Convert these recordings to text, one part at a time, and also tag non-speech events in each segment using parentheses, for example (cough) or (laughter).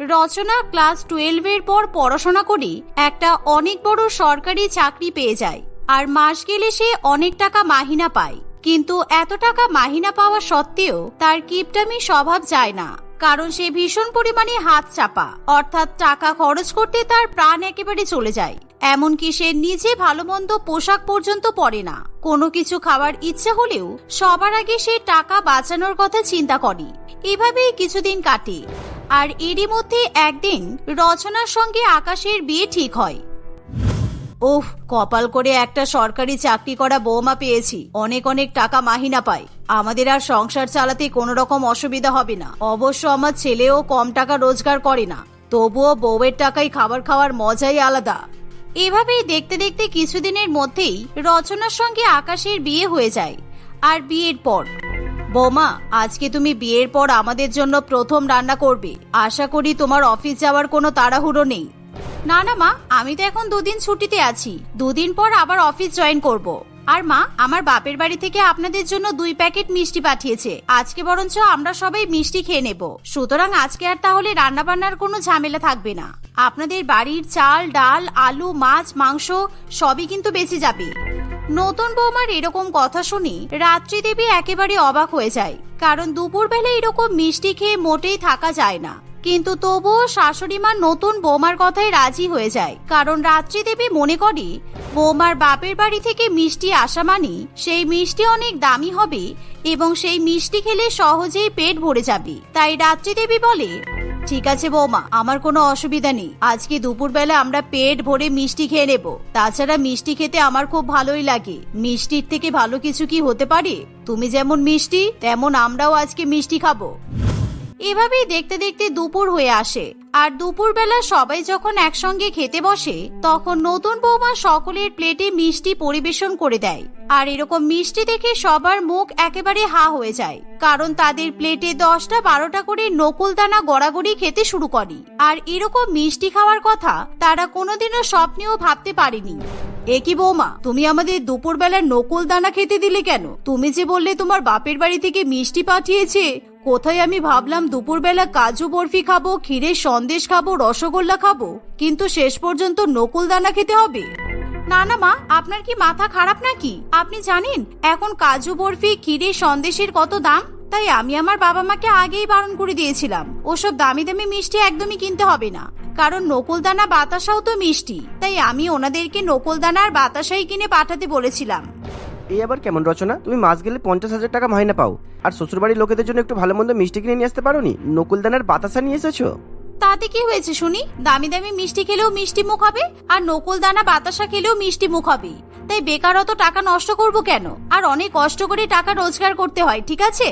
রচনা class টুয়েলভের পর পড়াশোনা করে, একটা অনেক বড় সরকারি চাকরি পেয়ে যায়। আর মাস গেলে সে অনেক টাকা মাহিনা পায়। কিন্তু এত টাকা মাহিনা পাওয়া সত্ত্বেও তার কিপটামি স্বভাব যায় না। কারণ সে ভীষণ পরিমাণে হাত চাপা। অর্থাৎ টাকা খরচ করতে তার প্রাণ একেবারে চলে যায়। এমনকি সে নিজে ভালো মন্দ পোশাক পর্যন্ত পরে না। কোনো কিছু খাওয়ার ইচ্ছা হলেও সবার আগে সে টাকা বাঁচানোর কথা চিন্তা করে। এভাবেই কিছুদিন কাটে আর এরই মধ্যে একদিন রচনার সঙ্গে আকাশের বিয়ে ঠিক হয়। ওফ, কপাল করে একটা সরকারি চাকরি করা বৌমা পেয়েছি। অনেক অনেক টাকা মাহিনা পাই আমাদের আর সংসার চালাতে কোনো রকম অসুবিধা হবে না। অবশ্য আমার ছেলেও কম টাকা রোজগার করে না। তবুও বউয়ের টাকায় খাবার খাওয়ার মজাই আলাদা। এভাবেই দেখতে দেখতে কিছুদিনের মধ্যেই রচনার সঙ্গে আকাশের বিয়ে হয়ে যায়, আর বিয়ের পর। বোমা, আজকে তুমি বিয়ের পর আমাদের জন্য প্রথম রান্না করবে। আশা করি তোমার অফিস যাওয়ার কোনো তাড়াহুড়ো নেই। না না মা, আমি তো এখন দুদিন ছুটিতে আছি। দুদিন পর আবার অফিস জয়েন করব। আর মা, আমার বাপের বাড়ি থেকে আপনাদের জন্য দুই প্যাকেট মিষ্টি পাঠিয়েছে। আজকে বরঞ্চ আমরা সবাই মিষ্টি খেয়ে নেব। সুতরাং আজকে আর তাহলে রান্না বান্নার কোনো ঝামেলা থাকবে না। আপনাদের বাড়ির চাল, ডাল, আলু, মাছ, মাংস সবই কিন্তু বেঁচে যাবে। নতুন বৌমার এরকম কথা শুনি রাত্রি দেবী একেবারে অবাক হয়ে যায়। কারণ দুপুরবেলা এরকম মিষ্টি খেয়ে মোটেই থাকা যায় না। কিন্তু তবুও শাশুড়ি মা নতুন বৌমার কথায় রাজি হয়ে যায়। কারণ রাত্রি দেবী মনে করে, বৌমার বাপের বাড়ি থেকে মিষ্টি আসা মানে সেই মিষ্টি অনেক দামি হবে এবং সেই মিষ্টি খেলে সহজেই পেট ভরে যাবে। তাই রাত্রি দেবী বলে, ঠিক আছে বৌমা, আমার কোনো অসুবিধা নেই। আজকে দুপুরবেলা আমরা পেট ভরে মিষ্টি খেয়ে নেব। তাছাড়া মিষ্টি খেতে আমার খুব ভালোই লাগে। মিষ্টির থেকে ভালো কিছু কি হতে পারে? তুমি যেমন মিষ্টি, তেমন আমরাও আজকে মিষ্টি খাব। এভাবেই দেখতে দেখতে দুপুর হয়ে আসে। আর দুপুরবেলা সবাই যখন একসঙ্গে খেতে বসে, তখন নতুন বৌমা সকলের প্লেটে মিষ্টি পরিবেশন করে দেয়। আর এরকম মিষ্টি দেখে সবার মুখ একেবারে হা হয়ে যায়, কারণ তাদের প্লেটে দশটা বারোটা করে নকুল দানা গড়াগড়ি খেতে শুরু করে। আর এরকম মিষ্টি খাওয়ার কথা তারা কোনোদিনও স্বপ্নেও ভাবতে পারেনি। এ কি বৌমা, তুমি আমাদের দুপুরবেলা নকুল দানা খেতে দিলে কেন? তুমি যে বললে তোমার বাপের বাড়ি থেকে মিষ্টি পাঠিয়েছে কোথায় আমি ভাবলাম দুপুরবেলা কাজু বরফি খাব ক্ষীরের সন্দেশ খাব, রসগোল্লা খাব? কিন্তু শেষ পর্যন্ত নকুল দানা খেতে হবে। না না মা, আপনার কি মাথা খারাপ নাকি? আপনি জানেন, এখন কাজু বরফি ক্ষীরের সন্দেশের কত দাম? তাই আমি আমার বাবা মাকে আগেই বারণ করে দিয়েছিলাম। ওসব দামি দামি মিষ্টি একদমই কিনতে হবে না। কারণ নকুলদানা বাতাসাও তো মিষ্টি। তাই আমি ওনাদেরকে নকুলদানা আর বাতাসাই কিনে পাঠাতে বলেছিলাম। এই আবার কেমন রচনা? তুমি মাস গেলে পঞ্চাশ হাজার টাকা মাইনা পাও। আর শ্বশুরবাড়ির লোকেদের জন্য একটু ভালো মন্দ মিষ্টি কিনে নিয়ে আসতে পারো পারোনি? নকুলদানার বাতাসা নিয়ে এসেছ? তাতে কি হয়েছে শুনি? দামি দামি মিষ্টি খেলেও মিষ্টি মুখ হবে, আর নকুল দানা বাতাসা খেলেও মিষ্টি মুখ হবে। তাই বেকার অত টাকা নষ্ট করব কেন? আর অনেক কষ্ট করে টাকা রোজগার করতে হয়, ঠিক আছে?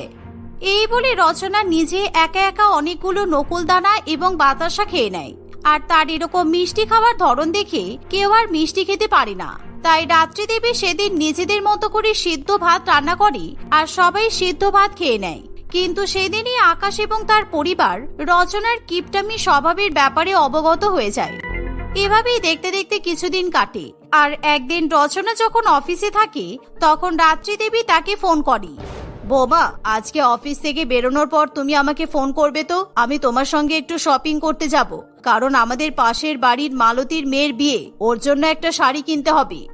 এই বলে রচনা নিজে একা একা অনেকগুলো নকুল দানা এবং বাতাসা খেয়ে নেয়। আর তার এরকম মিষ্টি খাওয়ার ধরন দেখে কেউ আর মিষ্টি খেতে পারে না। তাই রাত্রি দেবী সেদিন নিজেদের মতো করে সিদ্ধ ভাত রান্না করে আর সবাই সিদ্ধ ভাত খেয়ে নেয়। কিন্তু সেদিনই আকাশ এবং তার পরিবার রচনার কিপটামি স্বভাবের ব্যাপারে অবগত হয়ে যায়। এভাবেই দেখতে দেখতে কিছুদিন কাটে আর একদিন রচনা যখন অফিসে থাকে, তখন রাত্রি দেবী তাকে ফোন করে। বোমা, আজকে অফিস থেকে বেরোনোর পর তুমি আমাকে ফোন করবে তো? আমি তোমার সঙ্গে একটু শপিং করতে যাব। কারণ আমাদের পাশের বাড়ির মালতীর মেয়ের বিয়ে। ওর জন্য একটা শাড়ি কিনতে হবে।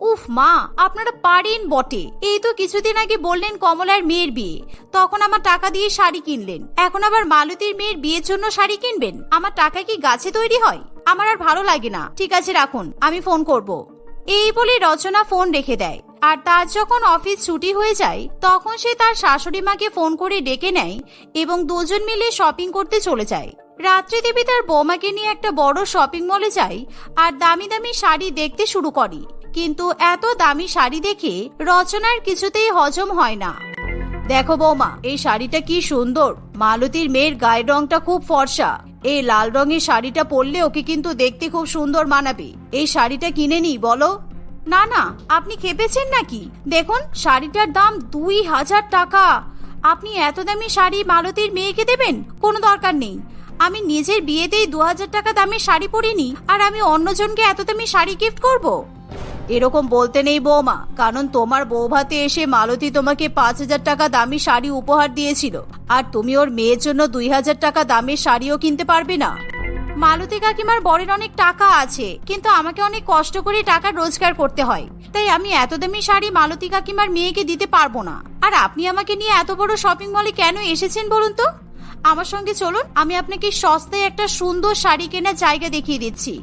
উফ মা, আপনারা পারেন বটে। এই তো কিছুদিন আগে বললেন কমলার মেয়ের বিয়ে। তখন আমার টাকা দিয়ে শাড়ি কিনলেন। এখন আবার মালতীর মেয়ের বিয়ের জন্য শাড়ি কিনবেন? আমার টাকা কি গাছে তৈরি হয়? আমার আর ভালো লাগে না। ঠিক আছে, রাখুন। আমি ফোন করব। এই বলে রচনা ফোন রেখে দেয়। আর তার যখন অফিস ছুটি হয়ে যায়, তখন সে তার শাশুড়ি মাকে ফোন করে ডেকে নেয় এবং দুজন মিলে শপিং করতে চলে যায়। রাত্রি দেবী তার বৌমাকে নিয়ে একটা বড় শপিং মলে যায় আর দামি দামি শাড়ি দেখতে শুরু করে। কিন্তু এত দামি শাড়ি দেখে রচনার কিছুতেই হজম হয় না। দেখো বৌমা, এই শাড়িটা কি সুন্দর। মালতীর মেয়ের গায়ের রংটা খুব ফর্সা। এই লাল রঙের শাড়িটা পরলে ওকে কিন্তু দেখতে খুব সুন্দর মানাবে। এই শাড়িটা কিনে নি বলো। না না, আপনি খেপেছেন নাকি? দেখুন, শাড়িটার দাম দুই হাজার টাকা। আপনি এত দামি শাড়ি মালতীর মেয়েকে দেবেন? কোনো দরকার নেই। আমি নিজের বিয়েতেই দু হাজার টাকা দামের শাড়ি পরিনি, আর আমি অন্যজনকে এত দামি শাড়ি গিফট করব? এরকম বলতে নেই বৌমা, কারণ তোমার বৌভাতে এসে মালতী তোমাকে পাঁচ হাজার টাকা দামি শাড়ি উপহার দিয়েছিল, আর তুমি ওর মেয়ের জন্য দুই হাজার টাকা দামের শাড়িও কিনতে পারবে না। মালতী কাকিমার বরের অনেক টাকা আছে, কিন্তু আমাকে অনেক কষ্ট করে টাকা রোজগার করতে হয়। তাই আমি এত দামি শাড়ি মালতী কাকিমার মেয়েকে দিতে পারব না। আর আপনি আমাকে নিয়ে এত বড় শপিং মলে কেন এসেছেন বলুন তো? আমার সঙ্গে চলুন, আমি আপনাকে সস্তায় একটা সুন্দর শাড়ি কেনার জায়গা দেখিয়ে দিচ্ছি।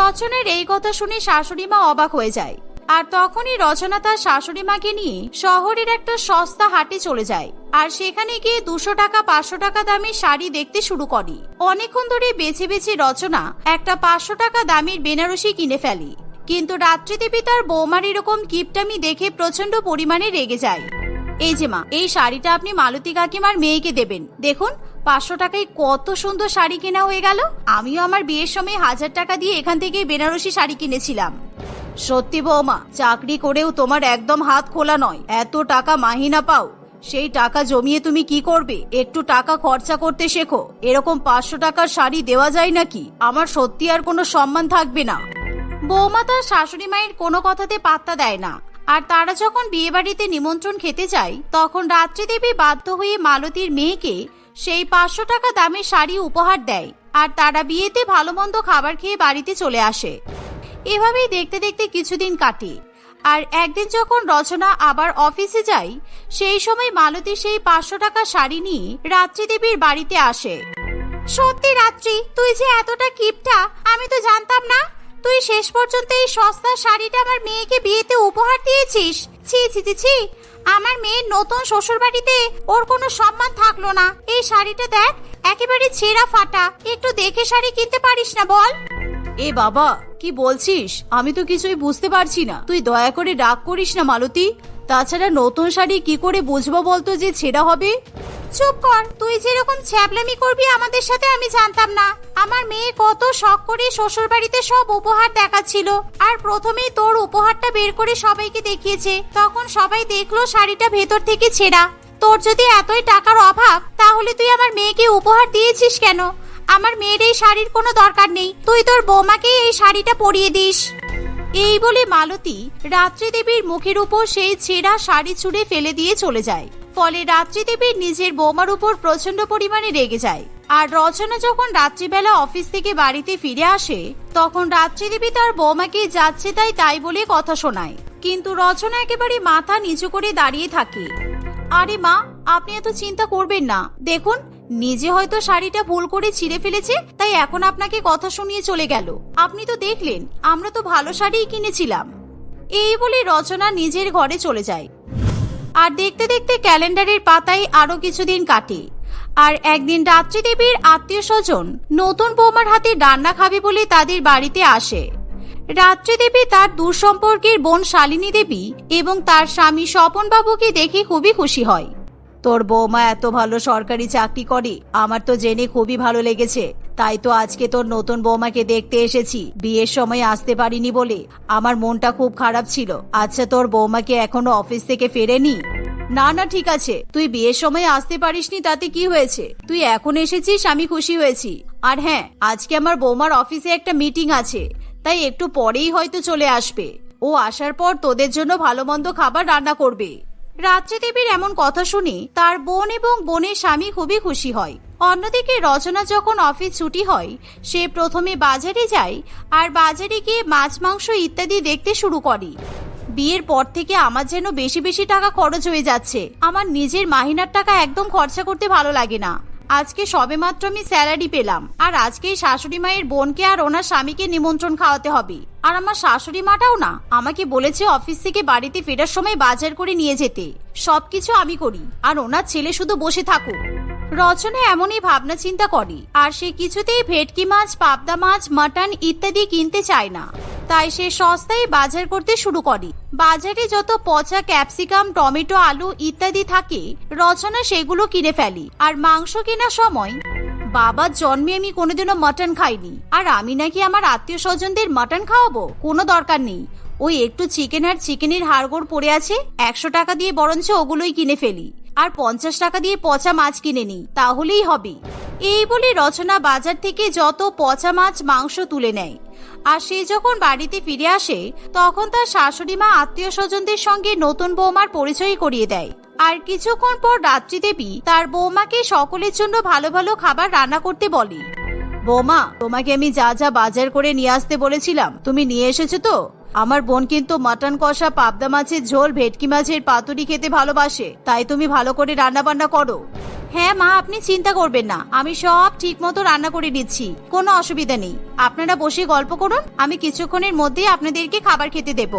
রচনের এই কথা শুনে শাশুড়ি মা অবাক হয়ে যায়। আর তখনই রচনা তার শাশুড়ি মাকে নিয়ে শহরের একটা সস্তা হাটে চলে যায়। আর সেখানে গিয়ে দুশো টাকা, পাঁচশো টাকা দামের শাড়ি দেখতে শুরু করে। অনেকক্ষণ ধরে বেছে বেছে রচনা একটা পাঁচশো টাকা দামের বেনারসি কিনে ফেলে। কিন্তু রাত্রিদেবী তার বৌমার এরকম কিপটামি দেখে প্রচণ্ড পরিমাণে রেগে যায়। এই যে মা, এই শাড়িটা আপনি মালতী কাকিমার মেয়েকে দেবেন। দেখুন, পাঁচশো টাকায় কত সুন্দর শাড়ি কেনা হয়ে গেল। আমিও আমার বিয়ের সময় হাজার টাকা দিয়ে এখান থেকে বেনারসি শাড়ি কিনেছিলাম। সত্যি বৌমা, চাকরি করেও তোমার একদম হাত খোলা নয়। এত টাকা মাহিনা পাও। সেই টাকা জমিয়ে তুমি কি করবে? একটু টাকা খরচা করতে শেখো। এরকম পাঁচশো টাকার শাড়ি দেওয়া যায় নাকি? আমার সত্যি আর কোনো সম্মান থাকবে না। বৌমা তার শাশুড়ি মায়ের কোনো কথাতে পাত্তা দেয় না। আর তারা যখন বিয়ে বাড়িতে নিমন্ত্রণ খেতে যায়, তখন রাত্রিদেবী বাধ্য হয়ে মালতীর মেয়েকে সেই পাঁচশো টাকা দামের শাড়ি উপহার দেয়। আর তারা বিয়েতে ভালো মন্দ খাবার খেয়ে বাড়িতে চলে আসে। এভাবেই দেখতে দেখতে কিছুদিন কাটে। আর একদিন যখন রচনা আবার অফিসে যায়, সেই সময় মালতী সেই পাঁচশো টাকা শাড়ি নিয়ে রাত্রিদেবীর বাড়িতে আসে। সত্যি রাত্রি, তুই যে এতটা কিপটা, আমি তো জানতাম না। তুই শেষ পর্যন্ত এই সস্তা শাড়িটা আমার মেয়েকে বিয়েতে উপহার দিয়েছিস। ছি ছি ছি ছি, আমার মেয়ের নতুন শ্বশুর বাড়িতে ওর কোনো সম্মান থাকল না। এই শাড়িটা দেখ, একেবারে ছেঁড়া ফাটা। একটু দেখে শাড়ি কিনতে পারিস না বল। এ বাবা, কি বলছিস? আমি তো কিছুই বুঝতে পারছি না। তুই দয়া করে রাগ করিস না, মালতী। তাছাড়া নতুন শাড়ি কি করে বুঝব বলতো যে ছেঁড়া হবে? চুপ কর, তুই যেরকম ছ্যাবলামি করবি আমাদের সাথে আমি জানতাম না। আমার মেয়ে কত শখ করে শ্বশুর বাড়িতে সব উপহার দেখাচ্ছিল। আর প্রথমেই তোর উপহারটা বের করে সবাইকে দেখিয়েছে। তখন সবাই দেখল শাড়িটা ভেতর থেকে ছেঁড়া। তোর যদি এতই টাকার অভাব, তাহলে তুই আমার মেয়েকে উপহার দিয়েছিস কেন? আমার মেয়ের এই শাড়ির কোনো দরকার নেই। তুই তোর বৌমাকেই এই শাড়িটা পরিয়ে দিস। এই বলে মালতী রাত্রি দেবীর মুখের উপর সেই ছেঁড়া শাড়ি ছুঁড়ে ফেলে দিয়ে চলে যায়। ফলে রাত্রি দেবীর নিজের বৌমার উপর প্রচণ্ড পরিমাণে রেগে যায়। আর রচনা যখন রাত্রিবেলা অফিস থেকে বাড়িতে ফিরে আসে, তখন রাত্রি দেবী তার বৌমাকে যাচ্ছে তাই তাই বলে কথা শোনায়। কিন্তু রচনা একেবারে মাথা নিচু করে দাঁড়িয়ে থাকে। আরে মা, আপনি এত চিন্তা করবেন না। দেখুন নিজে হয়তো শাড়িটা ভুল করে ছিঁড়ে ফেলেছে, তাই এখন আপনাকে কথা শুনিয়ে চলে গেল। আপনি তো দেখলেন, আমরা তো ভালো শাড়িই কিনেছিলাম। এই বলে রচনা নিজের ঘরে চলে যায়। আর দেখতে দেখতে ক্যালেন্ডারের পাতায় আরও কিছুদিন কাটে। আর একদিন রাত্রি দেবীর আত্মীয় স্বজন নতুন বৌমার হাতে রান্না খাবে বলে তাদের বাড়িতে আসে। রাত্রি দেবী তার দূর সম্পর্কের বোন শালিনী দেবী এবং তার স্বামী স্বপন বাবুকে দেখে খুবই খুশি হয়। তোর বৌমা এত ভালো সরকারি চাকরি করে, আমার তো জেনে খুবই ভালো লেগেছে। তাই তো আজকে তোর নতুন বৌমাকে দেখতে এসেছি। বিয়ের সময় আসতে পারিনি বলে আমার মনটা খুব খারাপ ছিল। আচ্ছা তোর বৌমাকে এখনও অফিস থেকে ফেরেনি? না না, ঠিক আছে। তুই বিয়ের সময় আসতে পারিসনি, তাতে কি হয়েছে? তুই এখন এসেছিস, আমি খুশি হয়েছি। আর হ্যাঁ আজকে আমার বৌমার অফিসে একটা মিটিং আছে। তাই একটু পরেই হয়তো চলে আসবে। ও আসার পর তোদের জন্য ভালো মন্দ খাবার রান্না করবে। রাত্রি দেবীর এমন কথা শুনে তার বোন এবং বোনের স্বামী খুবই খুশি হয়। অন্যদিকে রচনা যখন অফিস ছুটি হয়, সে প্রথমে বাজারে যায় আর বাজারে গিয়ে মাছ, মাংস ইত্যাদি দেখতে শুরু করে। বিয়ের পর থেকে আমার যেন বেশি বেশি টাকা খরচ হয়ে যাচ্ছে। আমার নিজের মাহিনার টাকা একদম খরচা করতে ভালো লাগে না। আজকে সবেমাত্র আমি স্যালারি পেলাম। আর আজকে শাশুড়ি মায়ের বোনকে আর ওনার স্বামীকে নিমন্ত্রণ খাওয়াতে হবে। আর আমার শাশুড়ি মাটাও না। আমাকে বলেছে অফিস থেকে বাড়িতে ফেরার সময় বাজার করে নিয়ে যেতে। সবকিছু আমি করি। আর ওনার ছেলে শুধু বসে থাকুক। রচনা এমনই ভাবনা চিন্তা করে। আর সে কিছুতেই ভেটকি মাছ, পাবদা মাছ, মাটন ইত্যাদি কিনতে চায় না। তাই সে সস্তায় বাজার করতে শুরু করে। বাজারে যত পচা ক্যাপসিকাম, টমেটো, আলু ইত্যাদি থাকে, রচনা সেগুলো কিনে ফেলি। আর মাংস কেনার সময়, বাবার জন্মে আমি কোনোদিনও মাটন খাইনি। আর আমি নাকি আমার আত্মীয় স্বজনদের মাটন খাওয়াবো? কোনো দরকার নেই। ওই একটু চিকেন আর চিকেনের হাড়গোড় পড়ে আছে, একশো টাকা দিয়ে বরঞ্চ ওগুলোই কিনে ফেলি। আর পঞ্চাশ টাকা দিয়ে পচা মাছ কিনে নিই, তাহলেই হবে। এই বলে রচনা বাজার থেকে যত পচা মাছ, মাংস তুলে নেয়। আর সে যখন বাড়িতে ফিরে আসে, তখন তার শাশুড়ি মা আত্মীয় স্বজনদের সঙ্গে নতুন বৌমার পরিচয় করিয়ে দেয়। আর কিছুক্ষণ পর রাত্রি দেবী তার বৌমাকে সকলের জন্য ভালো ভালো খাবার রান্না করতে বলে। বৌমা, তোমাকে আমি যা যা বাজার করে নিয়ে আসতে বলেছিলাম, তুমি নিয়ে এসেছ তো? আমার বোন কিন্তু মাটন কষা, পাবদা মাছের ঝোল, ভেটকি মাছের পাতুরি খেতে ভালোবাসে, তাই তুমি ভালো করে রান্না বান্না করো। হ্যাঁ মা, আপনি চিন্তা করবেন না। আমি সব ঠিক মতো রান্না করে দিচ্ছি কোনো অসুবিধা নেই। আপনারা বসে গল্প করুন। আমি কিছুক্ষণের মধ্যেই আপনাদেরকে খাবার খেতে দেব।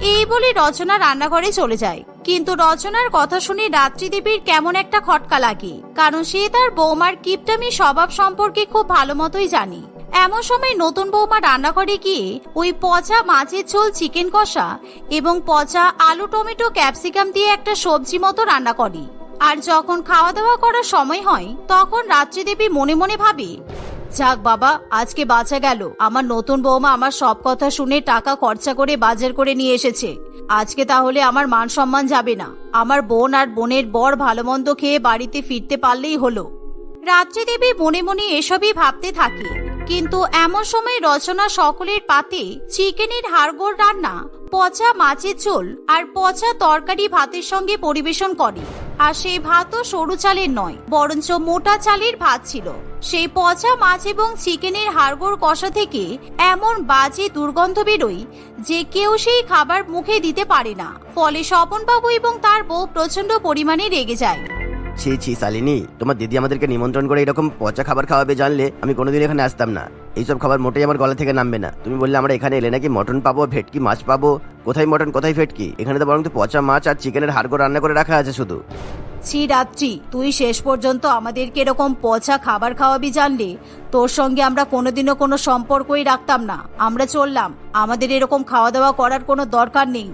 এই বলে রচনা রান্নাঘরে চলে যায়। কিন্তু রচনার কথা শুনে রাত্রি দেবীর কেমন একটা খটকা লাগে। কারণ সে তার বৌমার কিপটামি স্বভাব সম্পর্কে খুব ভালো মতোই জানি। এমন সময় নতুন বৌমা রান্নাঘরে গিয়ে ওই পচা মাছের ঝোল চিকেন কষা এবং পচা আলু, টমেটো, ক্যাপসিকাম দিয়ে একটা সবজি মতো রান্না করে। আর যখন খাওয়া দাওয়া করার সময় হয়, তখন রাত্রি দেবী মনে মনে ভাবে, যাক বাবা, আজকে বাঁচা গেল। আমার নতুন বৌমা আমার সব কথা শুনে টাকা খরচা করে বাজার করে নিয়ে এসেছে। আজকে তাহলে আমার মান সম্মান যাবে না। আমার বোন আর বোনের বর ভালো মন্দ খেয়ে বাড়িতে ফিরতে পারলেই হলো। রাত্রি দেবী মনে মনে এসবই ভাবতে থাকে। কিন্তু এমন সময় রচনা সকলের পাতে চিকেনের হাড়গোড় রান্না পচা মাছের ঝোল আর পচা তরকারি ভাতের সঙ্গে পরিবেশন করে। আর সেই ভাতও সরু চালের নয়, বরঞ্চ মোটা চালের ভাত ছিল। সেই পচা মাছ এবং চিকেনের হাড়গোড় কষা থেকে এমন বাজে দুর্গন্ধ বেরোয় যে কেউ সেই খাবার মুখে দিতে পারে না। ফলে স্বপনবাবু এবং তার বউ প্রচণ্ড পরিমাণে রেগে যায়। ছি ছি, শালিনী, তোমার দিদি আমাদেরকে নিমন্ত্রণ করে এরকম পচা খাবার খাওয়াবে জানলে আমি কোনোদিন এখানে আসতাম না। এইসব খাবার মোটেই আমার গলা থেকে নামবে না। তুমি বললে আমরা এখানে এলে নাকি মটন পাবো, ভেটকি মাছ পাবো। কোথায় মটন, কোথায় ভেটকি? এখানে তো বরং তো পচা মাছ আর চিকেনের হাড়গো রান্না করে রাখা আছে শুধু। ছি রাত্রি তুই শেষ পর্যন্ত আমাদেরকে এরকম পচা খাবার খাওয়াবি জানলে, তোর সঙ্গে আমরা কোনোদিনও কোনো সম্পর্কই রাখতাম না। আমরা চললাম। আমাদের এরকম খাওয়া দাওয়া করার কোনো দরকার নেই।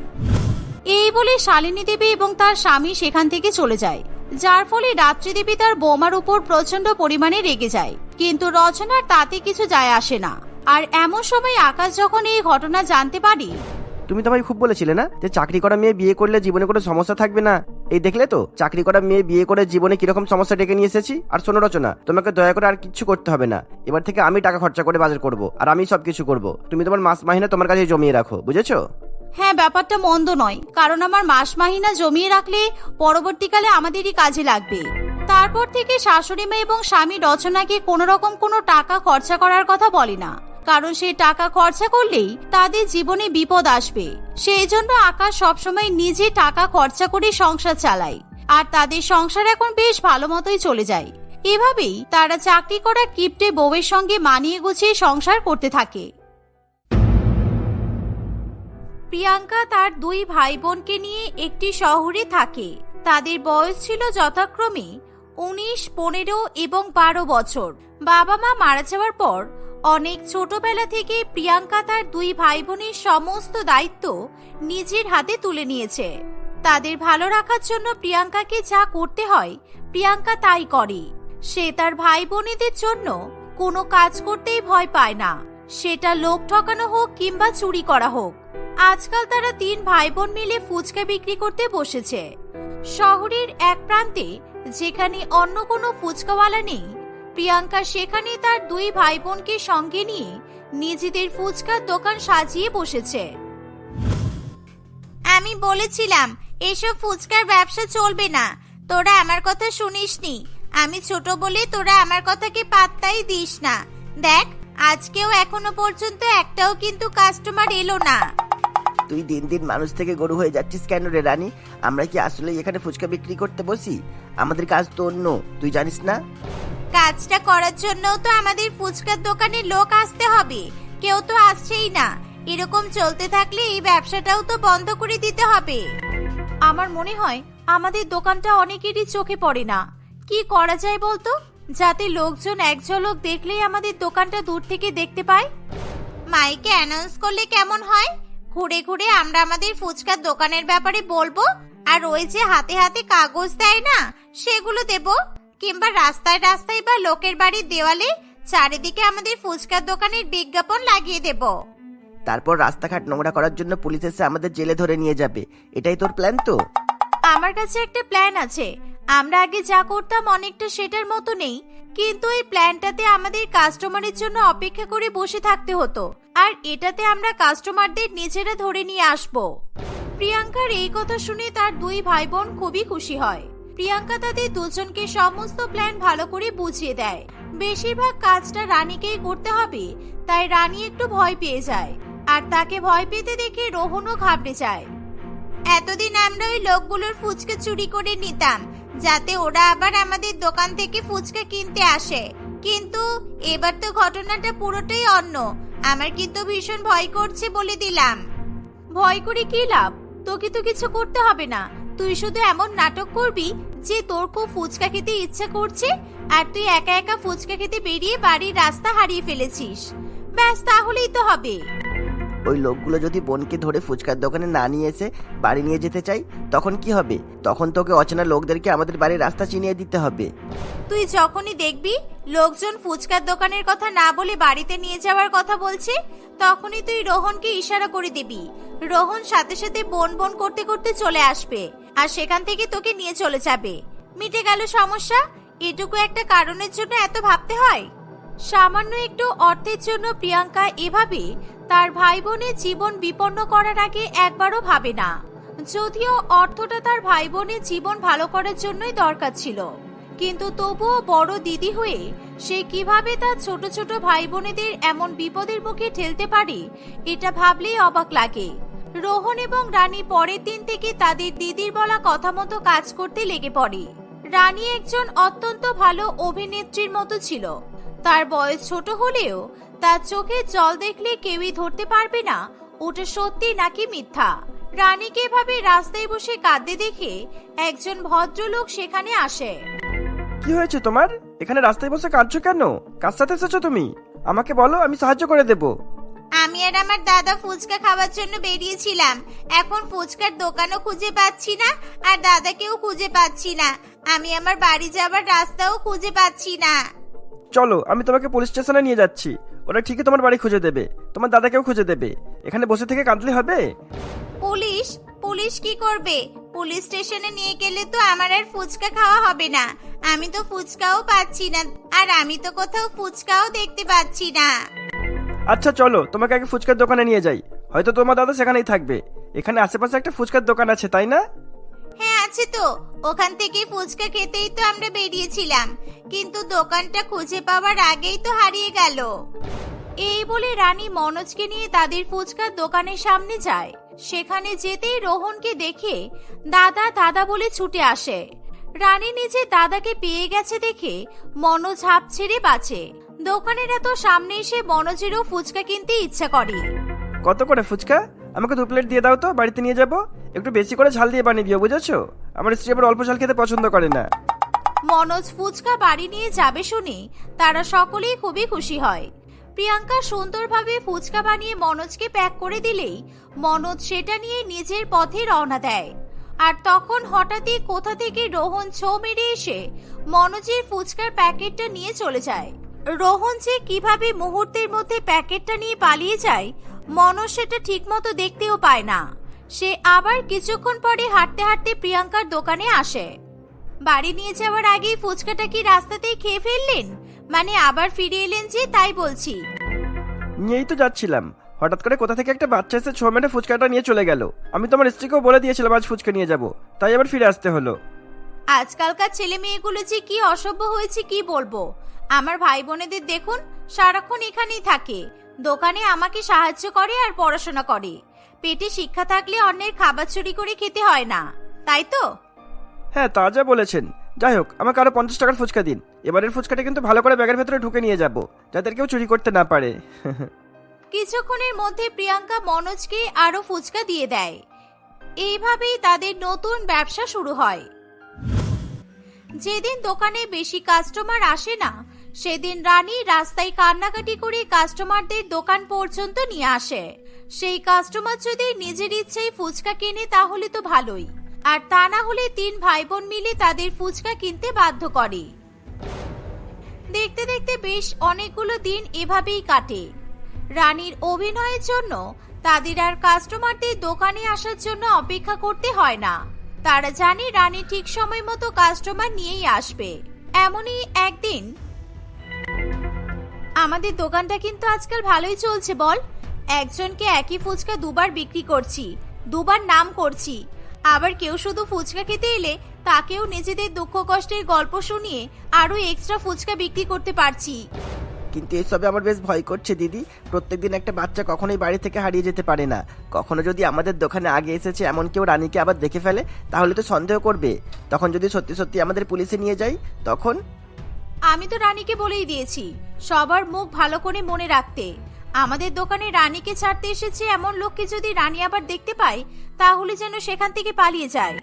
এই বলে শালিনী দেবী এবং তার স্বামী সেখান থেকে চলে যায়। যার ফলে রাত্রি দেবী তার বোমার উপর প্রচণ্ড পরিমাণে রেগে যায়। কিন্তু রচনার তাতে কিছু যায় আসে না। আর এমন সময় আকাশ যখন এই ঘটনা জানতে পারি, তুমি তো আমায় খুব বলেছিলে না যে চাকরি করা মেয়ে বিয়ে করলে জীবনে কোনো সমস্যা থাকবে না। এই দেখলে তো, চাকরি করা মেয়ে বিয়ে করে জীবনে কীরকম সমস্যা ডেকে নিয়ে এসেছি? আর শোনো রচনা, তোমাকে দয়া করে আর কিচ্ছু করতে হবে না। এবার থেকে আমি টাকা খরচা করে বাজার করব, আর আমি সব কিছু করব। তুমি তোমার মাস মাহিনা তোমার কাছে জমিয়ে রাখো, বুঝেছ? হ্যাঁ ব্যাপারটা মন্দ নয়। কারণ আমার মাস মাহিনা জমিয়ে রাখলে পরবর্তীকালে আমাদেরই কাজে লাগবে। তারপর থেকে শাশুড়ি মা এবং স্বামী রচনাকে কোনো রকম কোনো টাকা খরচা করার কথা বলে না। কারণ সে টাকা খরচা করলেই তাদের জীবনে বিপদ আসবে। সেই জন্য আকাশ সবসময় নিজে টাকা খরচা করে সংসার চালায়। আর তাদের সংসার এখন বেশ ভালো মতোই চলে যায়। এভাবেই তারা চাকরি করা কিপ্টে বউয়ের সঙ্গে মানিয়ে গুছিয়ে সংসার করতে থাকে। প্রিয়াঙ্কা তার দুই ভাই বোনকে নিয়ে একটি শহরে থাকে। তাদের বয়স ছিল যথাক্রমে উনিশ, পনেরো এবং বারো বছর। বাবা মা মারা যাওয়ার পর অনেক ছোটবেলা থেকে প্রিয়াঙ্কা তার দুই ভাই বোনের সমস্ত দায়িত্ব নিজের হাতে তুলে নিয়েছে। তাদের ভালো রাখার জন্য প্রিয়াঙ্কাকে যা করতে হয়, প্রিয়াঙ্কা তাই করে। সে তার ভাই বোনেদের জন্য কোনো কাজ করতেই ভয় পায় না। সেটা লোক ঠকানো হোক কিংবা চুরি করা হোক। আজকাল তারা তিন ভাই বোন মিলে ফুচকা বিক্রি করতে বসেছে। শহরের এক প্রান্তে, যেখানে অন্য কোনো ফুচকাওয়ালা নেই, প্রিয়াঙ্কা সেখানে তার দুই ভাই বোনকে সঙ্গে নিয়ে নিজেদের ফুচকার দোকান সাজিয়ে বসেছে। আমি বলেছিলাম, এসব ফুচকার ব্যবসা চলবে না। তোরা আমার কথা শুনিসনি। আমি ছোট বলে তোরা আমার কথাকে পাত্তাই দিস না। দেখ, আজকেও এখনও পর্যন্ত একটাও কিন্তু কাস্টমার এলো না। তুই দিন দিন মানুষ থেকে গরু হয়ে যাচ্ছিস কেন রে রানী? আমরা কি আসলে এখানে ফুচকা বিক্রি করতে বসি? আমাদের কাজ তো অন্য, তুই জানিস না? কাজটা করার জন্যও তো আমাদের ফুচকার দোকানে লোক আসতে হবে। কেউ তো আসছেই না। এরকম চলতে থাকলে এই ব্যবসাটাও তো বন্ধ করে দিতে হবে। আমার মনে হয় আমাদের দোকানটা অনেকেরই চোখে পড়ে না। কি করা যায় বলতো? যাতে লোকজন এক ঝলক দেখলেই আমাদের দোকানটা দূর থেকে দেখতে পায়। মাইকে অ্যানাউন্স করলে কেমন হয়? ঘুরে ঘুরে আমরা আমাদের ফুচকার দোকানের ব্যাপারে বলব? আর ওই যে হাতে হাতে কাগজ দেয় না সেগুলো দেবো? কিংবা রাস্তায় রাস্তায় বা লোকের বাড়ির দেওয়ালে চারিদিকে আমাদের ফুচকার দোকানের বিজ্ঞাপন লাগিয়ে দেব। তারপর রাস্তাঘাট নোংরা করার জন্য পুলিশ এসে আমাদের জেলে ধরে নিয়ে যাবে। এটাই তোর প্ল্যান তো? আমার কাছে একটা প্ল্যান আছে। আমরা আগে যা করতাম অনেকটা সেটার মতো নেই, কিন্তু এই প্ল্যানটাতে আমাদের কাস্টমারের জন্য অপেক্ষা করে বসে থাকতে হতো। আর এটাতে আমরা কাস্টমারদের নিজেরা ধরে নিয়ে আসব। প্রিয়াঙ্কার এই কথা শুনে তার দুই ভাই বোন খুবই খুশি হয়। প্রিয়াঙ্কা তাদের দুজনকে সমস্ত প্ল্যান ভালো করে বুঝিয়ে দেয়। বেশিরভাগ কাজটা রানীকেই করতে হবে, তাই রানী একটু ভয় পেয়ে যায়। আর তাকে ভয় পেতে দেখে রোহনও ঘাবড়ে যায়। এতদিন আমরা ওই লোকগুলোর ফুচকা চুরি করে নিতাম যাতে ওরা আবার আমাদের দোকান থেকে ফুচকা কিনতে আসে। কিন্তু এবার তো ঘটনাটা পুরোটাই অন্য। আমার কিন্তু ভীষণ ভয় করছে বলে দিলাম। ভয় করে কি লাভ? তোকে তো কিছু করতে হবে না। তুই শুধু এমন নাটক করবি যে তোর খুব ফুচকা খেতে ইচ্ছা করছে, আর তুই একা একা ফুচকা খেতে বেরিয়ে বাড়ির রাস্তা হারিয়ে ফেলেছিস। ব্যাস, তাহলেই তো হবে। ওই লোকগুলো যদি বোনকে ধরে ফুচকার দোকানে না নিয়ে এসে বাড়ি নিয়ে যেতে চাই, তখন কি হবে? তখন তোকে অচেনা লোকদেরকে আমাদের বাড়ির রাস্তা চিনিয়ে দিতে হবে। তুই যখনই দেখবি লোকজন ফুচকার দোকানের কথা না বলে বাড়িতে নিয়ে যাওয়ার কথা বলছে, তখনই তুই রোহনকে ইশারা করে দিবি। রোহন সাথে সাথে বন বোন করতে করতে চলে আসবে আর সেখান থেকে তোকে নিয়ে চলে যাবে। মিটে গেল সমস্যা? এটুকু একটা কারণের জন্য এত ভাবতে হয়? সামান্য একটু অর্থের জন্য প্রিয়াঙ্কা এভাবে তার ভাই বোনের জীবন বিপন্ন করার আগে একবারও ভাবে না। যদিও অর্থটা তার ভাই বোনের জীবন ভালো করার জন্যই দরকার ছিল। কিন্তু তবুও বড় দিদি হয়ে সে কীভাবে তার ছোট ছোট ভাই বোনেদের এমন বিপদের মুখে ঠেলতে পারে, এটা ভাবলেই অবাক লাগে। রোহন এবং রানী পরের দিন থেকে তাদের দিদির বলা কথা মতো কাজ করতে লেগে পড়ে। রানী একজন অত্যন্ত ভালো অভিনেত্রীর মতো ছিল। তার বয়স ছোট হলেও তার চোখে জল দেখলে কেউই ধরতে পারবে না ওটা সত্যি নাকি মিথ্যা? রানীকে এভাবে রাস্তায় বসে কাঁদতে দেখে একজন ভদ্রলোক সেখানে আসে। কি হয়েছে তোমার? এখানে রাস্তায় বসে কাঁদছো কেন? কার সাথে এসেছ তুমি? আমাকে বলো আমি সাহায্য করে দেবো। আমি আর আমার দাদা ফুচকা খাওয়ার জন্য বেরিয়েছিলাম। এখন ফুচকার দোকানও খুঁজে পাচ্ছি না আর দাদাকেও খুঁজে পাচ্ছি না। আমি আমার বাড়ি যাবার রাস্তাও খুঁজে পাচ্ছি না। চলো আমি তোমাকে পুলিশ স্টেশনে নিয়ে যাচ্ছি। ওরা ঠিকই তোমার বাড়ি খুঁজে দেবে। তোমার দাদাকেও খুঁজে দেবে। এখানে বসে থেকে কাঁদলে হবে? পুলিশ পুলিশ কি করবে? পুলিশ স্টেশনে নিয়ে গেলে তো আমার আর ফুচকা খাওয়া হবে না। আমি তো ফুচকাও পাচ্ছি না আর আমি তো কোথাও ফুচকাও দেখতে পাচ্ছি না। আচ্ছা চলো তোমাকে আগে ফুচকার দোকানে নিয়ে যাই। হয়তো তোমার দাদা সেখানেই থাকবে। এখানে আশেপাশে একটা ফুচকার দোকান আছে তাই না? হ্যাঁ আছে তো। ওখান থেকে ফুচকা খেতেই তো আমরা বেরিয়েছিলাম। কিন্তু দোকানটা খুঁজে পাওয়ার আগেই তো হারিয়ে গেল। এই বলে রানী মনোজকে নিয়ে তাদের ফুচকার দোকানের সামনে যায়। সেখানে যেতেই রোহনকে দেখে দাদা দাদা বলে ছুটে আসে। রানী নিজে দাদাকে পেয়ে গেছে দেখে মনোজ হাঁপ ছেড়ে বাঁচে। দোকানের এত সামনে এসে মনোজেরও ফুচকা কিনতে ইচ্ছা করে। কত করে ফুচকা? আমাকে দু প্লেট দিয়ে দাও তো, বাড়িতে নিয়ে যাব। একটু বেশি করে ঝাল দিয়ে বানিয়ে দিও, বুঝেছ? আমার স্ত্রী আবার অল্প ঝাল খেতে পছন্দ করে না। মনোজ ফুচকা বাড়ি নিয়ে যাবে শুনে, তারা সকলেই খুবই খুশি হয়। প্রিয়াঙ্কা সুন্দরভাবে ফুচকা বানিয়ে মনোজকে প্যাক করে দিলেই, মনোজ সেটা নিয়ে নিজের পথে রওনা দেয়। আর তখন হঠাৎই কোথা থেকে রোহন ছো মেরে এসে মনোজের ফুচকার প্যাকেটটা নিয়ে চলে যায়। রোহন যে কীভাবে মুহূর্তের মধ্যে প্যাকেটটা নিয়ে পালিয়ে যায় মনোজ সেটা ঠিকমতো দেখতেও পায় না। সে আবার কিছুক্ষণ পরে হাঁটতে হাঁটতে প্রিয়াঙ্কার দোকানে আসে। বাড়ি নিয়ে যাওয়ার আগেই ফুচকাটা কি রাস্তাতেই খেয়ে ফেললেন? মানে আবার ফিরে এলেন যে তাই বলছি। নিয়েই তো যাচ্ছিলাম। হঠাৎ করে কোথা থেকে একটা বাচ্চা এসে ছ মেরে ফুচকাটা নিয়ে চলে গেল। আমি তোমার স্ত্রীকেও বলে দিয়েছিলাম আজ ফুচকা নিয়ে যাব। তাই আবার ফিরে আসতে হলো। আজকালকার ছেলে মেয়েগুলো যে কি অসভ্য হয়েছে কি বলব? আমার ভাই বোনেদের দেখুন সারাক্ষণ এখানেই থাকে। দোকানে আমাকে সাহায্য করে আর পড়াশোনা করে। পেটে শিক্ষা থাকলে অন্যের খাবার চুরি করে খেতে হয় না তাই তো? হ্যাঁ তা যা বলেছেন। যাই হোক আমাকে আরও পঞ্চাশ টাকার ফুচকা দিন। এবারের ফুচকাটা কিন্তু ভালো করে ব্যাগের ভেতরে ঢুকে নিয়ে যাব যাতে কেউ চুরি করতে না পারে। (laughs) কিছুক্ষণের মধ্যে প্রিয়াঙ্কা মনোজকে আরও ফুচকা দিয়ে দেয়। এইভাবেই তাদের নতুন ব্যবসা শুরু হয়। যেদিন দোকানে বেশি কাস্টমার আসে না সেদিন রানী রাস্তায় কান্নাকাটি করে কাস্টমারদের দোকান পর্যন্ত নিয়ে আসে। সেই কাস্টমার যদি নিজের ইচ্ছেই ফুচকা কেনে তাহলে তো ভালোই। আর তা না হলে তিন ভাই বোন মিলে তাদের ফুচকা কিনতে বাধ্য করে। দেখতে দেখতে বেশ অনেকগুলো দিন এভাবেই কাটে। রানীর অভিনয়ের জন্য তাদের আর কাস্টমারদের দোকানে আসার জন্য অপেক্ষা করতে হয় না। তারা জানে রানী ঠিক সময় মতো কাস্টমার নিয়েই আসবে। এমনই একদিন আমাদের দোকানটা কিন্তু আজকাল ভালোই চলছে, বল। একজনকে একই ফুচকা দুবার বিক্রি করছি, দুবার নাম করছি। আবার কেউ শুধু ফুচকা খেতে এলে তাকেও নিজেদের দুঃখ কষ্টের গল্প শুনিয়ে আরও এক্সট্রা ফুচকা বিক্রি করতে পারছি। কিন্তু এসবে আমার বেশ ভয় করছে, দিদি। প্রত্যেকদিন একটা বাচ্চা কখনোই বাড়ি থেকে হারিয়ে যেতে পারে না। কখনো যদি আমাদের দোকানে আগে এসেছে এমন কেউ রানীকে আবার দেখে ফেলে, তাহলে তো সন্দেহ করবে। তখন যদি সত্যি সত্যি আমাদের পুলিশে নিয়ে যাই, তখন আমি তো রানীকে বলেই দিয়েছি, সবার মুখ ভালো করে মনে রাখতে। আমাদের দোকানে রানীকে ছাড়তে এসেছে এমন লোককে যদি রানী আবার দেখতে পায়, তাহলে যেন সেখান থেকে পালিয়ে যায়।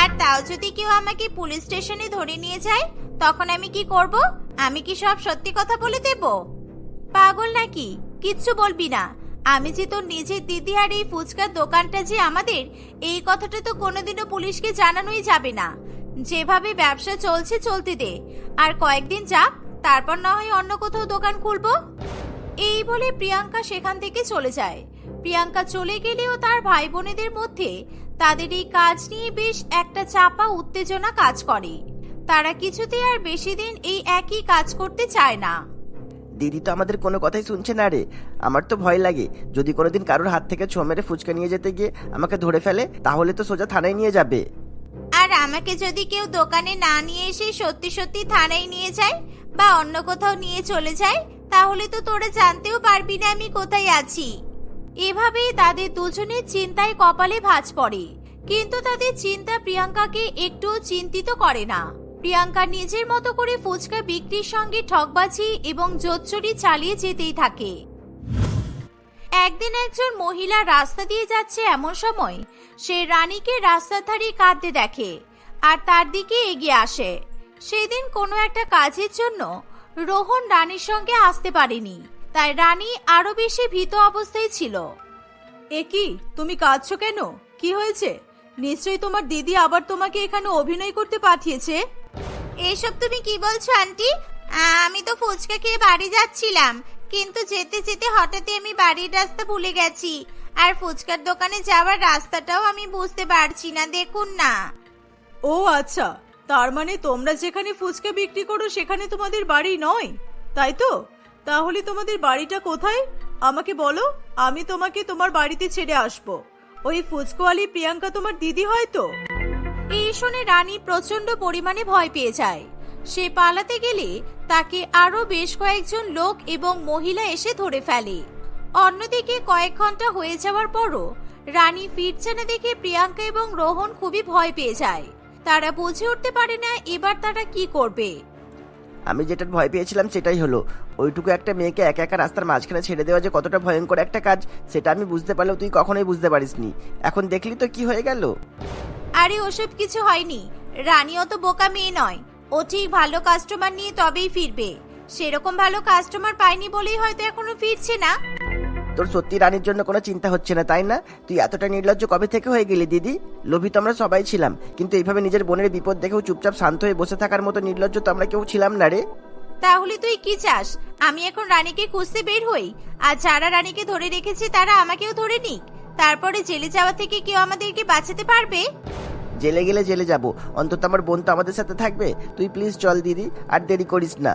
আর তাও যদি কেউ আমাকে পুলিশ স্টেশনে ধরে নিয়ে যায়, তখন আমি কি করব? আমি কি সব সত্যি কথা বলে দেব? পাগল নাকি? কিচ্ছু বলবি না। আমি যে তোর নিজের দিদি আর এই ফুচকার দোকানটা যে আমাদের, এই কথাটা তো কোনোদিনও পুলিশকে জানানোই যাবে না। যেভাবে ব্যবসা চলছে, চলতে দে। আর কয়েকদিন যাক, তারপর না হয় অন্য কোথাও দোকান খুলবো। এই বলে প্রিয়াঙ্কা সেখান থেকে চলে যায়। প্রিয়াঙ্কা চলে গেলেও তার ভাই বোনেদের মধ্যে তাদের এই কাজ নিয়ে বেশ একটা চাপা উত্তেজনা কাজ করে। তারা কিছুতে আর বেশি দিন এই একই কাজ করতে চায় না। দিদি তো আমাদের কোনো কথাই শুনছে না রে। আমার তো ভয় লাগে। যদি কোনোদিন কারোর হাত থেকে ছো মেরে ফুচকা নিয়ে যেতে গিয়ে আমাকে ধরে ফেলে, তাহলে তো সোজা থানায় নিয়ে যাবে। আর আমাকে যদি কেউ দোকানে না নিয়ে এসে সত্যি সত্যি থানায় নিয়ে যায় বা অন্য কোথাও নিয়ে চলে যায়, তাহলে তো তোরা জানতেও পারবি না আমি কোথায় আছি। এভাবেই তাদের দুজনের চিন্তায় কপালে ভাঁজ পড়ে। কিন্তু তাদের চিন্তা প্রিয়াঙ্কাকে একটুও চিন্তিত করে না। প্রিয়াঙ্কা নিজের মতো করে ফুচকা বিক্রির সঙ্গে ঠকবাজি এবং জোচ্চুরি চালিয়ে যেতেই থাকে। একদিন একজন মহিলা রাস্তা দিয়ে যাচ্ছে এমন সময় সে রানীকে রাস্তার ধারে কাঁদতে দেখে আর তার দিকে এগিয়ে আসে। সেদিন কোনো একটা কাজের জন্য রোহন রানীর সঙ্গে আসতে পারেনি তাই রানী আরও বেশি ভীত অবস্থায় ছিল। এ কি? তুমি কাঁদছো কেন? কি হয়েছে? নিশ্চয়ই তোমার দিদি আবার তোমাকে এখানে অভিনয় করতে পাঠিয়েছে। এসব তুমি কি বলছো আন্টি? আমি তো ফুচকা খেয়ে বাড়ি যাচ্ছিলাম। কিন্তু যেতে যেতে হঠাৎই আমি বাড়ির রাস্তা ভুলে গেছি। আর ফুচকার দোকানে যাওয়ার রাস্তাটাও আমি বুঝতে পারছি না দেখুন না। ও আচ্ছা তার মানে তোমরা যেখানে ফুচকা বিক্রি করো সেখানে তোমাদের বাড়ি নয় তাই তো? তাহলে তোমাদের বাড়িটা কোথায়? আমাকে বলো আমি তোমাকে তোমার বাড়িতে ছেড়ে আসব। ওই ফুচকোয়ালি প্রিয়াঙ্কা তোমার দিদি হয় তো? এই শুনে রানী প্রচণ্ড পরিমাণে ভয় পেয়ে যায়। সে পালাতে গেলে তাকে আরও বেশ কয়েকজন লোক এবং মহিলা এসে ধরে ফেলে। অন্যদিকে কয়েক ঘণ্টা হয়ে যাওয়ার পরও রানী ফিরছে না দেখে প্রিয়াঙ্কা এবং রোহন খুবই ভয় পেয়ে যায়। তারা বুঝে উঠতে পারে না এবার তারা কি করবে। আমি যেটা ভয় পেয়েছিলাম সেটাই হলো ওইটুকু একটা মেয়েকে একা একা রাস্তার মাঝখানে ছেড়ে দেওয়া যে কতটা ভয়ঙ্কর একটা কাজ সেটা আমি বুঝতে পারলেও তুই কখনোই বুঝতে পারিসনি। এখন দেখলি তো কি হয়ে গেল? আরে ওসব কিছু হয়নি। রানী অত বোকা মেয়ে নয়। ও ঠিক ভালো কাস্টমার নিয়ে তবেই ফিরবে। সেরকম ভালো কাস্টমার পায়নি বলেই হয়তো এখনও ফিরছে না। তোর সত্যি রানীর জন্য কোনো চিন্তা হচ্ছে না তাই না? তুই এতটা নির্লজ্জ কবে থেকে হয়ে গেলি দিদি? লোভী তো আমরা সবাই ছিলাম কিন্তু এইভাবে নিজের বোনের বিপদ দেখেও চুপচাপ শান্ত হয়ে বসে থাকার মতো নির্লজ্জ তো আমরা কেউ ছিলাম না রে। তাহলে তুই কি চাস? আমি এখন রানীকে খুঁজতে বের হই। আর যারা রানীকে ধরে রেখেছে তারা আমাকেও ধরে নিক। তারপরে জেলে যাওয়া থেকে কেউ আমাদেরকে বাঁচাতে পারবে? জেলে গেলে জেলে যাব। অন্তত আমার বোন তো আমাদের সাথে থাকবে। তুই প্লিজ চল দিদি, আর দেরি করিস না।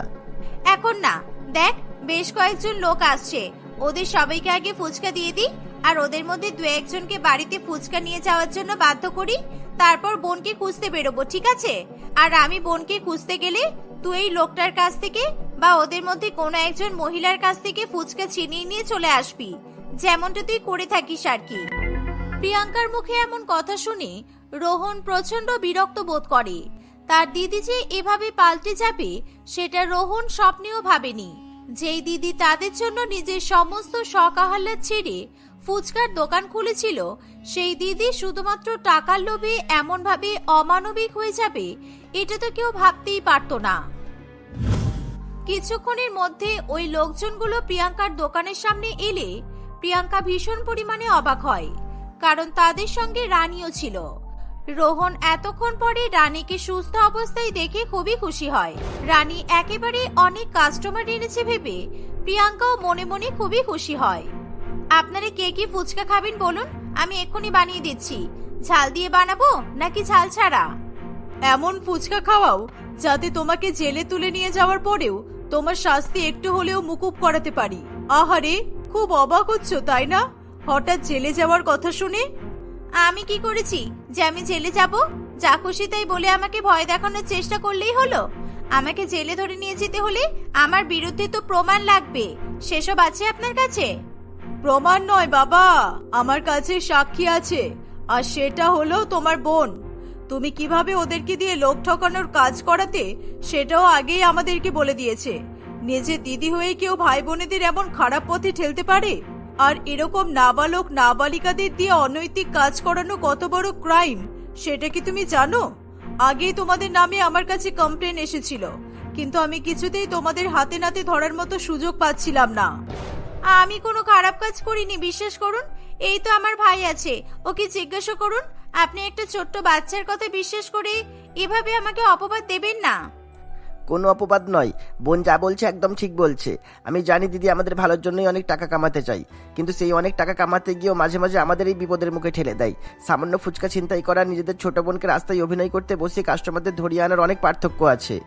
এখন না, দেখ, বেশ কয়েকজন লোক আসছে। ওদের সবাইকে আগে ফুচকা দিয়ে দিই, আর ওদের মধ্যে দু একজনকে বাড়িতে ফুচকা নিয়ে যাওয়ার জন্য বাধ্য করি। তারপর বোনকে খুঁজতে বেরোবো, ঠিক আছে? আর আমি বোনকে খুঁজতে গেলে তুই এই লোকটার কাছ থেকে বা ওদের মধ্যে কোনো একজন মহিলার কাছ থেকে ফুচকা ছিনিয়ে নিয়ে চলে আসবি। যেমনটা তুই করে থাকিস আর কি। প্রিয়াঙ্কার মুখে এমন কথা শুনে রোহন প্রচণ্ড বিরক্ত বোধ করে। তার দিদি যে এভাবে পাল্টে যাবে, সেটা রোহন স্বপ্নেও ভাবেনি। যেই দিদি তাদের জন্য নিজের সমস্ত আহ্লাদ ছেড়ে ফুচকার দোকান খুলেছিল, সেই দিদি শুধুমাত্র টাকার লোভে এমনভাবে অমানবিক হয়ে যাবে, এটা তো কেউ ভাবতেই পারতো না। কিছুক্ষণের মধ্যে ওই লোকজনগুলো প্রিয়াঙ্কার দোকানের সামনে এলে প্রিয়াঙ্কা ভীষণ পরিমাণে অবাক হয়, কারণ তাদের সঙ্গে রানীও ছিল। রোহন এতক্ষণ পরে রানীকে সুস্থ অবস্থায় দেখে খুবই খুশি হয়। রানী একেবারে অনেক কাস্টমার এনেছে ভেবে প্রিয়াঙ্কাও মনে মনে খুবই খুশি হয়। আপনারা কে কি ফুচকা খাবেন বলুন, আমি এক্ষুনি বানিয়ে দিচ্ছি। ঝাল দিয়ে বানাবো নাকি ঝাল ছাড়া? এমন ফুচকা খাওয়াও যাতে তোমাকে জেলে তুলে নিয়ে যাওয়ার পরেও তোমার শাস্তি একটু হলেও মুকুব করাতে পারি। আহারে, খুব অবাক হচ্ছ, তাই না? হঠাৎ জেলে যাওয়ার কথা শুনে আমি কি করেছি? যে আমি জেলে যাব? যা খুশি তাই বলে আমাকে ভয় দেখানোর চেষ্টা করলেই হলো? আমাকে জেলে ধরে নিয়ে যেতে হলে আমার বিরুদ্ধে তো প্রমাণ লাগবে। সেসব আছে আপনার কাছে? প্রমাণ নয়, বাবা। আমার কাছে সাক্ষী আছে। আর সেটা হলো তোমার বোন। তুমি কীভাবে ওদেরকে দিয়ে লোক ঠকানোর কাজ করাতে, সেটাও আগেই আমাদেরকে বলে দিয়েছে। নিজের দিদি হয়ে কেউ ভাই বোনেদের এমন খারাপ পথে ঠেলতে পারে? আর এরকম নাবালক নাবালিকাদের দিয়ে অনৈতিক কাজ করানো কত বড় ক্রাইম? সেটা কি তুমি জানো? আগেই তোমাদের নামে আমার কাছে কমপ্লেন এসেছিল, কিন্তু আমি কিছুতেই তোমাদের হাতে নাতে ধরার মতো সুযোগ পাচ্ছিলাম না। আমি কোনো খারাপ কাজ করিনি, বিশ্বাস করুন? এই তো আমার ভাই আছে, ওকে জিজ্ঞাসা করুন। আপনি একটা ছোট্ট বাচ্চার কথা বিশ্বাস করে এভাবে আমাকে অপবাদ দেবেন না। কোনো অপবাদ নয়। বোন যা বলছে একদম ঠিক বলছে। আমি জানি দিদি আমাদের ভালোর জন্যই অনেক টাকা কামাতে চাই। কিন্তু সেই অনেক টাকা কামাতে গিয়েও মাঝে মাঝে আমাদের এই বিপদের মুখে ঠেলে দেয়। সামান্য ফুচকা ছিনতাই করা, নিজেদের ছোট বোনকে রাস্তায় অভিনয় করতে বসে কাস্টমারদের ধরিয়ে আনার অনেক পার্থক্য আছে।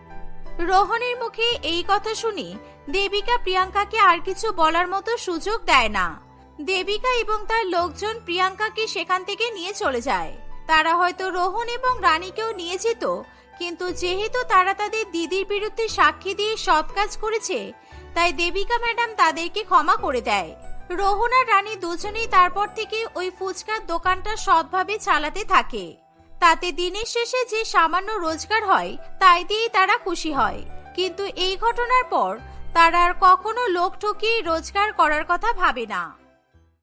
রোহনের মুখে এই কথা শুনি দেবিকা প্রিয়াঙ্কাকে আর কিছু বলার মতো সুযোগ দেয় না। দেবিকা এবং তার লোকজন প্রিয়াঙ্কাকে সেখান থেকে নিয়ে চলে যায়। তারা হয়তো রোহন এবং রানীকেও নিয়ে যেত কিন্তু যেহেতু তারা তাদের দিদির বিরুদ্ধে সাক্ষী দিয়ে সৎ কাজ করেছে, তাই দেবিকা ম্যাডাম তাদেরকে ক্ষমা করে দেয়। রোহন আর রানী দুজনেই তারপর থেকে ওই ফুচকার দোকানটা সৎভাবে চালাতে থাকে। তাতে দিনের শেষে যে সামান্য রোজগার হয়, তাই দিয়েই তারা খুশি হয়। কিন্তু এই ঘটনার পর তারা আর কখনো লোক ঠকিয়ে রোজগার করার কথা ভাবে না।